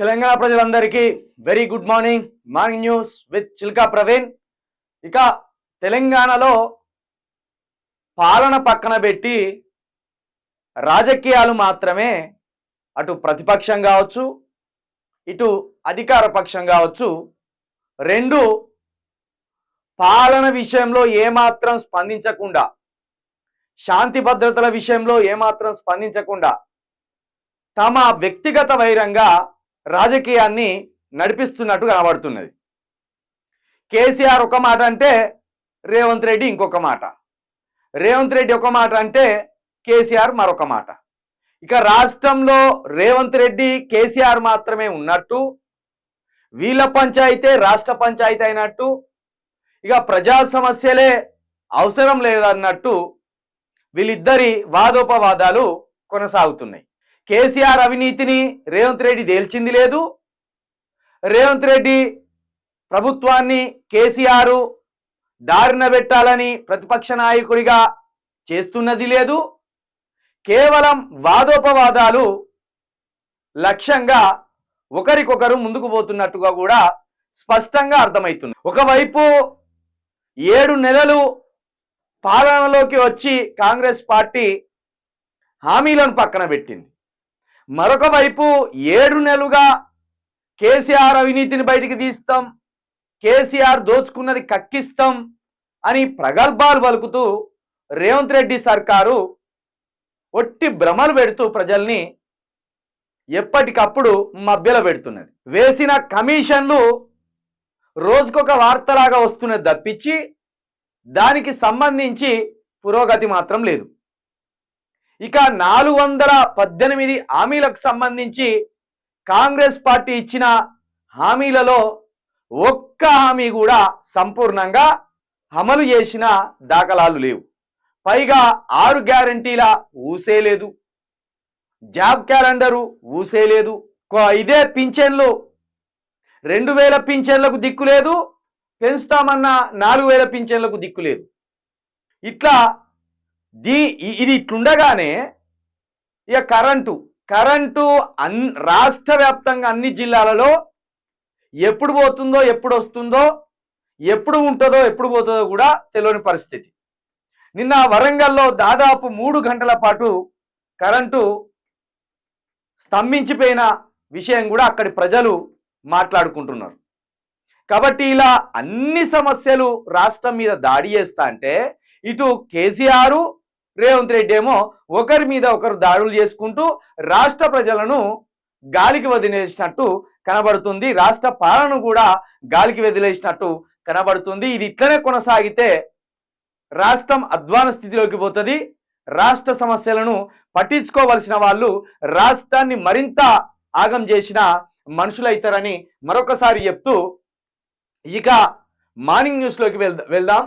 తెలంగాణ ప్రజలందరికీ very good morning. Morning news with Chilka Praveen. ఇక తెలంగాణలో పాలన పక్కన పెట్టి రాజకీయాలు మాత్రమే అటు ప్రతిపక్షం కావచ్చు ఇటు అధికార పక్షం కావచ్చు. రెండు పాలన విషయంలో ఏమాత్రం స్పందించకుండా శాంతి భద్రతల విషయంలో ఏమాత్రం స్పందించకుండా తమ వ్యక్తిగత వైరంగా రాజకీయాన్ని నడిపిస్తున్నట్టు కనబడుతున్నది. కేసీఆర్ ఒక మాట అంటే రేవంత్ రెడ్డి ఇంకొక మాట. రేవంత్ రెడ్డి ఒక మాట అంటే కేసీఆర్ మరొక మాట. ఇక రాష్ట్రంలో రేవంత్ రెడ్డి కేసీఆర్ మాత్రమే ఉన్నట్టు వీళ్ళ పంచాయితే రాష్ట్ర పంచాయతీ అయినట్టు ఇక ప్రజా సమస్యలే అవసరం లేదన్నట్టు వీళ్ళిద్దరి వాదోపవాదాలు కొనసాగుతున్నాయి. కేసీఆర్ అవినీతిని రేవంత్ రెడ్డి తేల్చింది లేదు. రేవంత్ రెడ్డి ప్రభుత్వాన్ని కేసీఆర్ దారిన పెట్టాలని ప్రతిపక్ష నాయకుడిగా చేస్తున్నది లేదు. కేవలం వాదోపవాదాలు లక్ష్యంగా ఒకరికొకరు ముందుకు పోతున్నట్టుగా కూడా స్పష్టంగా అర్థమవుతుంది. ఒకవైపు ఏడు నెలలు పాలనలోకి వచ్చి కాంగ్రెస్ పార్టీ హామీలను పక్కన పెట్టింది. మరొక వైపు ఏడు నెలలుగా కేసీఆర్ అవినీతిని బయటికి తీస్తాం కేసీఆర్ దోచుకున్నది కక్కిస్తాం అని ప్రగల్భాలు పలుకుతూ రేవంత్ రెడ్డి సర్కారు ఒట్టి భ్రమలు పెడుతూ ప్రజల్ని ఎప్పటికప్పుడు మభ్యలో పెడుతున్నది. వేసిన కమిషన్లు రోజుకొక వార్తలాగా వస్తున్నది తప్పించి దానికి సంబంధించి పురోగతి మాత్రం లేదు. ఇక నాలుగు వందల పద్దెనిమిది హామీలకు సంబంధించి కాంగ్రెస్ పార్టీ ఇచ్చిన హామీలలో ఒక్క హామీ కూడా సంపూర్ణంగా అమలు చేసిన దాఖలాలు లేవు. పైగా ఆరు గ్యారంటీల ఊసే లేదు. జాబ్ క్యాలెండరు ఊసే లేదు. ఇదే పింఛన్లు రెండు వేల పింఛన్లకు దిక్కు లేదు. పెంచుతామన్న నాలుగు వేల పింఛన్లకు దిక్కు లేదు. ఇట్లా దీ ఇది ఇట్లుండగానే ఇక కరెంటు కరెంటు అన్ రాష్ట్ర వ్యాప్తంగా అన్ని జిల్లాలలో ఎప్పుడు పోతుందో ఎప్పుడు వస్తుందో ఎప్పుడు ఉంటుందో ఎప్పుడు పోతుందో కూడా తెలియని పరిస్థితి. నిన్న వరంగల్లో దాదాపు మూడు గంటల పాటు కరెంటు స్తంభించిపోయిన విషయం కూడా అక్కడి ప్రజలు మాట్లాడుకుంటున్నారు. కాబట్టి ఇలా అన్ని సమస్యలు రాష్ట్రం మీద దాడి చేస్తా అంటే ఇటు కేసీఆర్ రేవంత్ రెడ్డి ఏమో ఒకరి మీద ఒకరు దాడులు చేసుకుంటూ రాష్ట్ర ప్రజలను గాలికి వదిలేసినట్టు కనబడుతుంది. రాష్ట్ర పాలన కూడా గాలికి వదిలేసినట్టు కనబడుతుంది. ఇది ఇట్లనే కొనసాగితే రాష్ట్రం అధ్వాన స్థితిలోకి పోతుంది. రాష్ట్ర సమస్యలను పట్టించుకోవలసిన వాళ్ళు రాష్ట్రాన్ని మరింత ఆగం చేసిన మనుషులైతారని మరొకసారి చెప్తూ ఇక మార్నింగ్ న్యూస్లోకి వెళ్దా వెళ్దాం.